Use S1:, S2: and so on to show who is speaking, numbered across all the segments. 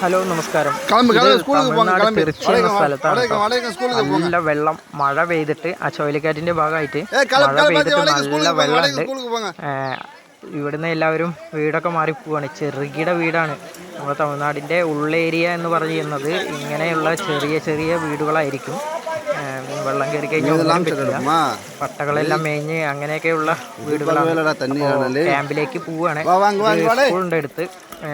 S1: Hello നമസ്കാരം. നല്ല വെള്ളം മഴ പെയ്തിട്ട് ആ ചുഴലിക്കാറ്റിന്റെ ഭാഗമായിട്ട് മഴ പെയ്തിട്ട് നല്ല വെള്ളമുണ്ട്. ഇവിടുന്ന് എല്ലാവരും വീടൊക്കെ മാറി പോവാണ്. ചെറുകിട വീടാണ്. നമ്മുടെ തമിഴ്നാടിന്റെ ഉള്ളേരിയ എന്ന് പറയുന്നത് ഇങ്ങനെയുള്ള ചെറിയ ചെറിയ വീടുകളായിരിക്കും. വെള്ളം കയറി കഴിഞ്ഞാൽ പട്ടകളെല്ലാം മേഞ്ഞ് അങ്ങനെയൊക്കെയുള്ള വീടുകളാണ്. ക്യാമ്പിലേക്ക് പോവാണ്. സ്കൂളുണ്ട് അടുത്ത്.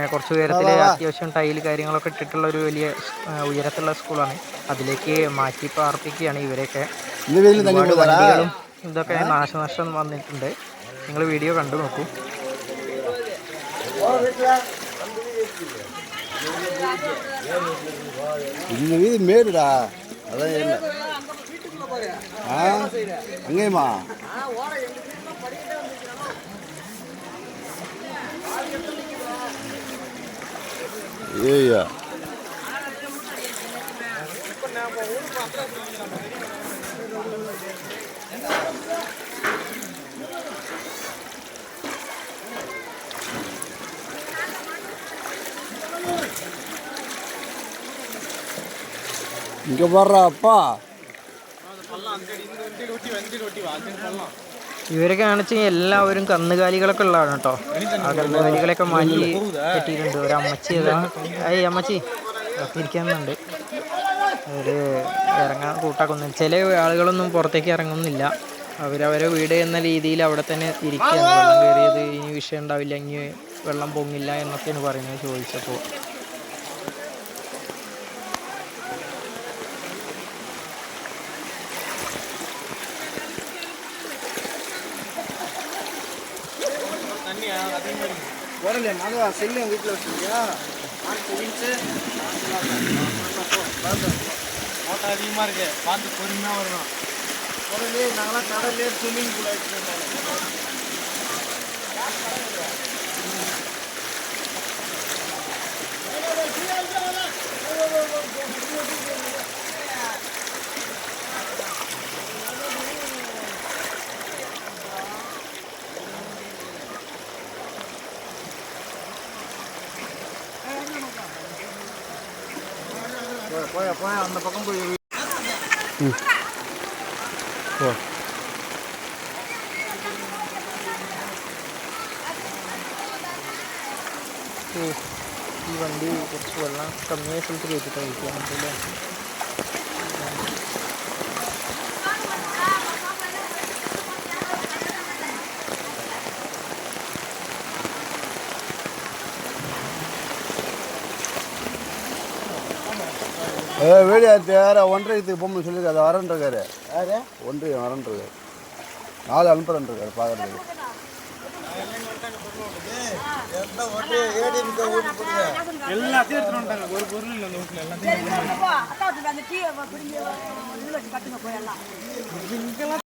S1: കുറച്ച് ഉയരത്തിൽ അത്യാവശ്യം ടൈൽ കാര്യങ്ങളൊക്കെ ഇട്ടിട്ടുള്ള ഒരു വലിയ ഏ, ഉയരത്തുള്ള സ്കൂളാണ് അതിലേക്ക് മാറ്റി പാർപ്പിക്കുകയാണ് ഇവരെയൊക്കെ
S2: இந்த வெயில் தண்ணி
S1: ഒരുപാട്
S2: போதாரா
S1: വണ്ടികളും ഇതൊക്കെ നാശനഷ്ടം വന്നിട്ടുണ്ട് നിങ്ങൾ വീഡിയോ കണ്ടു നോക്കൂ
S2: இந்த வீதி மேடுடா அதான் என்ன ஆ அங்கேயுமா ஏய்யா இங்க பாடுறா அப்பா
S1: ഇവരൊക്കെ കാണിച്ച് എല്ലാവരും കന്നുകാലികളൊക്കെ ഉള്ളതാണ് കേട്ടോ. ആ കന്നുകാലികളൊക്കെ മാറ്റി കെട്ടിയിട്ടുണ്ട്. ഒരു അമ്മച്ചി ഏയ് അമ്മച്ചി. ഇരിക്കുന്നുണ്ട് അവർ ഇറങ്ങാൻ കൂട്ടാക്കുന്നു. ചില ആളുകളൊന്നും പുറത്തേക്ക് ഇറങ്ങുന്നില്ല. അവരവരെ വീട് എന്ന രീതിയിൽ അവിടെ തന്നെ ഇരിക്കുകയാണ്. വെള്ളം കയറിയത് ഇനി വിഷയം ഉണ്ടാവില്ല ഇനി വെള്ളം പൊങ്ങില്ല എന്നൊക്കെയാണ് പറയുന്നത് ചോദിച്ചപ്പോൾ.
S2: வரல நாங்கள் செல்லு எங்கள் வீட்டில் வச்சுருக்கியா?
S3: ஓட்டம் அதிகமாக இருக்கு. பார்த்து பொறுமையாக வரணும்.
S2: உடனே நாங்களாம் கடல்லே ஸ்விம்மிங் பூல் ஆகிட்டு போய் போய் அந்த பக்கம் போய்
S1: ഓ, ഈ വണ്ടി കുറച്ച് വെള്ളം കമ്മിയായ സ്ഥലത്ത് കയറ്റിട്ടാണ് ഇരിക്കാൻ
S2: ஏ ஆச்சு யாரா இதுக்கு பொம்மை சொல்லியிருக்காரு அதை வரன்றிருக்காரு. யாரு? ஒன்றியம் வரன்றிருக்காரு. நாலு அனுப்புறன்றிருக்காரு பார்க்கறதுக்கு
S3: எல்லாத்தையும் எடுத்துட்டு வந்துட்டாங்க. ஒரு பொருள் இல்லை அந்த வீட்டில். எல்லாத்தையும்